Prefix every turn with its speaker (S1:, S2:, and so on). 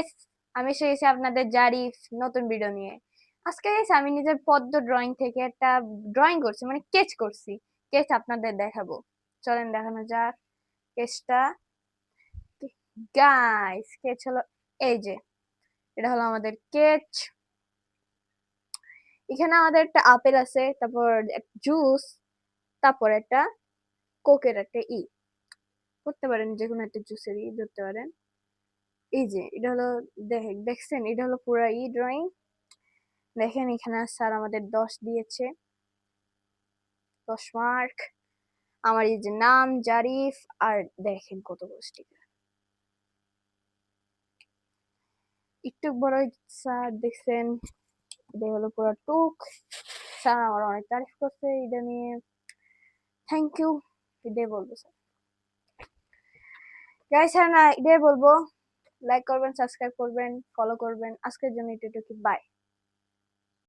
S1: Guys আমি এসে গেছি আপনাদের জারিফ নতুন ভিডিও নিয়ে। আজকে গাইস আমি নিজের পদ্ম ড্রয়িং থেকে একটা ড্রয়িং করছি মানে স্কেচ করছি। স্কেচ আপনাদের দেখাবো। চলেন দেখানো যাক স্কেচটা গাইস স্কেচ হলো এই যে, এটা হলো আমাদের স্কেচ এখানে আমাদের একটা আপেল আছে, তারপর জুস তারপর একটা কোকের একটা ই। করতে পারেন যে কোনো একটা জুসের ই, ধরতে পারেন। এই যে, এটা হলো দেখছেন? এটা হলো পুরো ই ড্রয়িং দেখেন, এখানে স্যার আমাদের দশ দিয়েছে। দশ মার্ক আমার এই যে নাম, জারিফ, আর দেখেন কত স্টিকার একটু বড় স্যার দেখছেন? এটা হলো পুরো টুক। স্যার আমার অনেক তারিফ করছে এটা নিয়ে। থ্যাংক ইউ এটাই বলব স্যার গাইস স্যার না, এটাই বলব। লাইক করবেন সাবস্ক্রাইব করবেন ফলো করবেন। আজকের জন্য এটুকু বাই